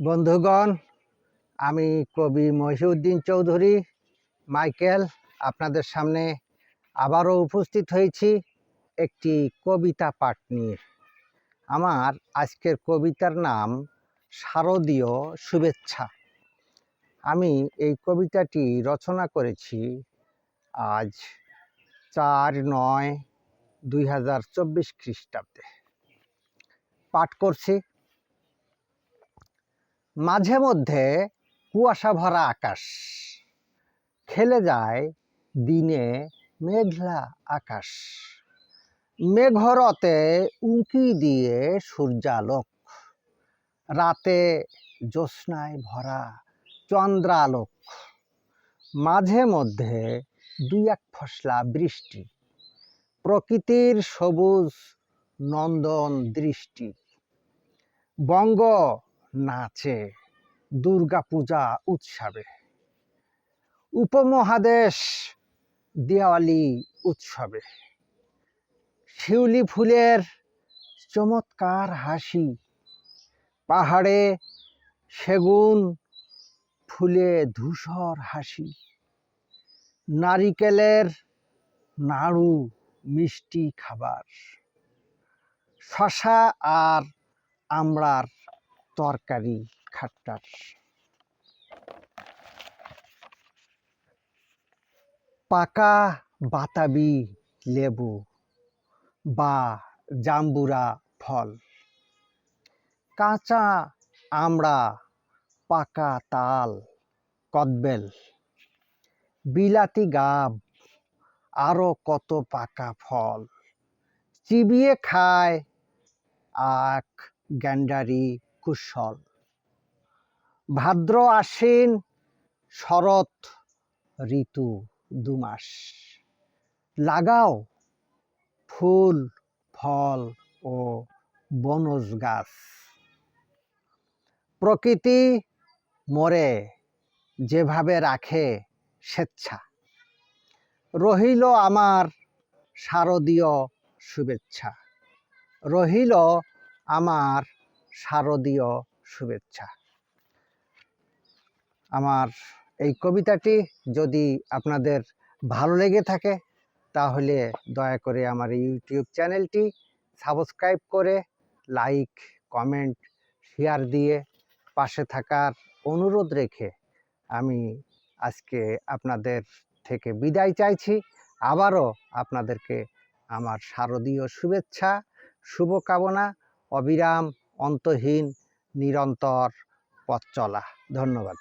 বন্ধুগণ, আমি কবি মহিউদ্দিন চৌধুরী, মাইকেল, আপনাদের সামনে আবারও উপস্থিত হয়েছি একটি কবিতা পাঠ নিয়ে। আমার আজকের কবিতার নাম শারদীয় শুভেচ্ছা। আমি এই কবিতাটি রচনা করেছি আজ চার নয় দুই হাজার চব্বিশ খ্রিস্টাব্দে। পাঠ করছি। মাঝে মধ্যে কুয়াশা ভরা আকাশ। খেলে যায় দিনে মেঘলা আকাশ। মেঘরতে উঁকি দিয়ে সূর্যালোক। রাতে জ্যোৎস্নায় ভরা চন্দ্রালোক। মাঝে মধ্যে দুই এক ফসলা বৃষ্টি। প্রকৃতির সবুজ নন্দন দৃষ্টি। বঙ্গ নাচে, দুর্গাপূজা উৎসবে। উপমহাদেশ, দেওয়ালি উৎসবে। শিউলি ফুলের চমৎকার হাসি। পাহাড়ে সেগুন ফুলে ধূসর হাসি। নারিকেলের নাড়ু মিষ্টি খাবার। শশা আর আমড়ার তরকারি খাট্টার। পাকা বাতাবি লেবু বা জাম্বুরা ফল। কাঁচা আমড়া, পাকা তাল, কদবেল, বিলাতি গাব আরও কত পাকা ফল। চিবিয়ে খায় আখ, গ্যান্ডারি কুশল। ভাদ্র আশ্বিন শরৎ ঋতু দুমাস। লাগাও ফুল, ফল ও বনজ গাছ। প্রকৃতি মরে, যেভাবে রাখে স্বেচ্ছা। রহিল আমার শারদীয় শুভেচ্ছা। রহিল আমার শারদীয় শুভেচ্ছা। আমার এই কবিতাটি যদি আপনাদের ভালো লেগে থাকে, তাহলে দয়া করে আমার ইউটিউব চ্যানেলটি সাবস্ক্রাইব করে লাইক, কমেন্ট, শেয়ার দিয়ে পাশে থাকার অনুরোধ রেখে আমি আজকে আপনাদের থেকে বিদায় চাইছি। আবারও আপনাদেরকে আমার শারদীয় শুভেচ্ছা, শুভকামনা, অবিরাম অন্তহীন নিরন্তর পথ চলা। ধন্যবাদ।